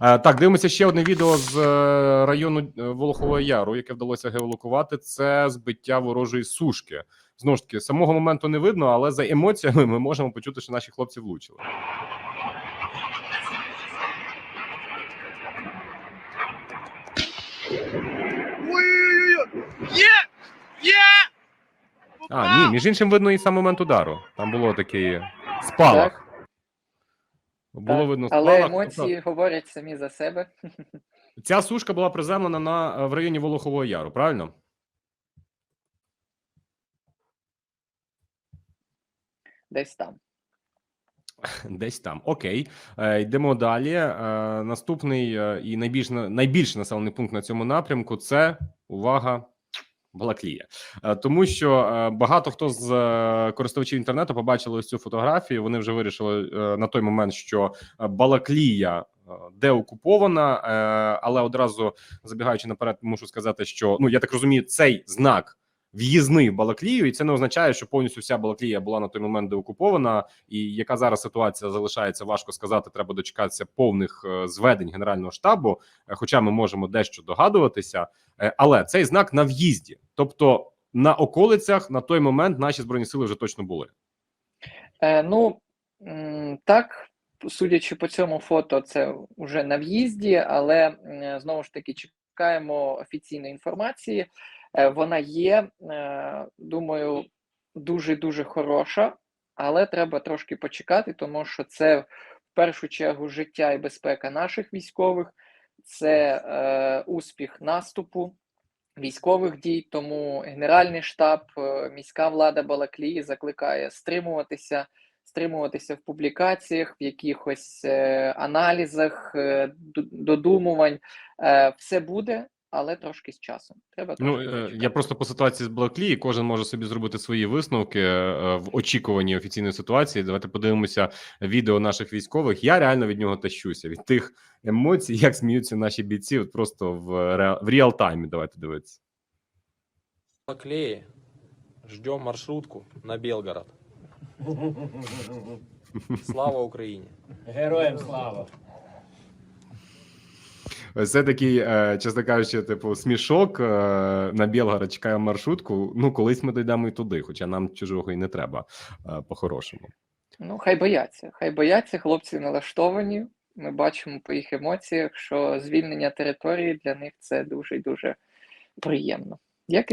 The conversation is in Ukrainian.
Е, Так, дивимося ще одне відео з е, району е, Волохового Яру, яке вдалося геолокувати. Це збиття ворожої сушки. Знову ж таки, самого моменту не видно, але за емоціями ми можемо почути, що наші хлопці влучили. Є! Є! А, ні, між іншим, видно і сам момент удару. Там було такий спалах. Було Так, видно Але спалах. емоції говорять самі за себе. Ця сушка була приземлена на е, в районі Волохового Яру, правильно? Десь там. Десь там. Окей. Е, йдемо далі. Е, наступний е, і найбільш на- найбільший населений пункт на цьому напрямку це увага. Балаклія, Е, тому що е, багато хто з е, користувачів інтернету побачили ось цю фотографію. Вони вже вирішили на той момент, що Балаклія е, деокупована, е, але одразу забігаючи наперед, мушу сказати, що ну я так розумію, цей знак в'їзний в Балаклію, і це не означає, що повністю вся Балаклія була на той момент деокупована. І яка зараз ситуація залишається, важко сказати. Треба дочекатися повних зведень Генерального штабу. Хоча ми можемо дещо догадуватися, але цей знак на в'їзді, тобто на околицях, на той момент наші збройні сили вже точно були. Е, ну, так, судячи по цьому фото, це вже на в'їзді, але знову ж таки чекаємо офіційної інформації. Е, вона є, е, думаю, дуже-дуже хороша, але треба трошки почекати, тому що це в першу чергу життя і безпека наших військових, це е, успіх наступу. Військових дій, тому Генеральний штаб, е, міська влада Балаклії закликає стримуватися, стримуватися в публікаціях, в якихось е, аналізах, е, додумувань. Все буде, але трошки з часом. Треба Ну трошки е, я просто по ситуації з Блаклії, кожен може собі зробити свої висновки е, в очікуванні офіційної ситуації. Давайте подивимося відео наших військових. Я реально від нього тащуся від тих емоцій, як сміються наші бійці, от просто в ре- в реал таймі. Давайте дивитися. Клеи. Ждем маршрутку на Белгород. Слава Україні! Героям слава! Ось Це такий, е, чесно кажучи, типу, смішок е, на Білгород чекаємо маршрутку. Ну, колись ми дійдемо і туди, хоча нам чужого і не треба е, по-хорошому. Ну, хай бояться. Хай бояться, хлопці налаштовані. Ми бачимо по їх емоціях, що звільнення території для них це дуже дуже приємно. Як